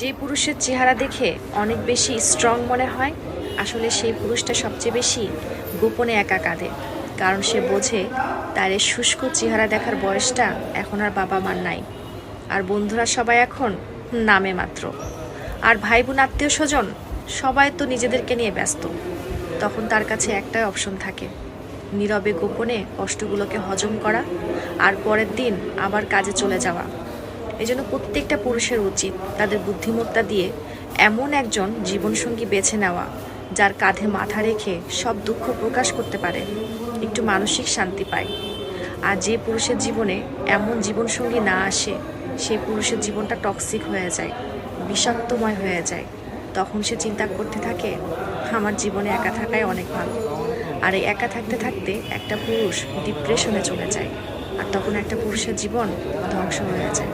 যে পুরুষের চেহারা দেখে অনেক বেশি স্ট্রং মনে হয়, আসলে সেই পুরুষটা সবচেয়ে বেশি গোপনে একা কাঁদে। কারণ সে বোঝে তার এই শুষ্ক চেহারা দেখার বয়সটা এখন আর বাবা মার নাই। আর বন্ধুরা সবাই এখন নামে মাত্র। আর ভাই বোন আত্মীয় স্বজন সবাই তো নিজেদেরকে নিয়ে ব্যস্ত। তখন তার কাছে একটাই অপশন থাকে, নীরবে গোপনে কষ্টগুলোকে হজম করা আর পরের দিন আবার কাজে চলে যাওয়া। এই জন্য প্রত্যেকটা পুরুষের উচিত তাদের বুদ্ধিমত্তা দিয়ে এমন একজন জীবনসঙ্গী বেছে নেওয়া, যার কাঁধে মাথা রেখে সব দুঃখ প্রকাশ করতে পারে, একটু মানসিক শান্তি পায়। আর যে পুরুষের জীবনে এমন জীবনসঙ্গী না আসে সেই পুরুষের জীবনটা টক্সিক হয়ে যায়, বিষাক্তময় হয়ে যায়। তখন সে চিন্তা করতে থাকে, আমার জীবনে একা থাকাই অনেক ভালো। আর এই একা থাকতে থাকতে একটা পুরুষ ডিপ্রেশনে চলে যায়, আর তখন একটা পুরুষের জীবন ধ্বংস হয়ে যায়।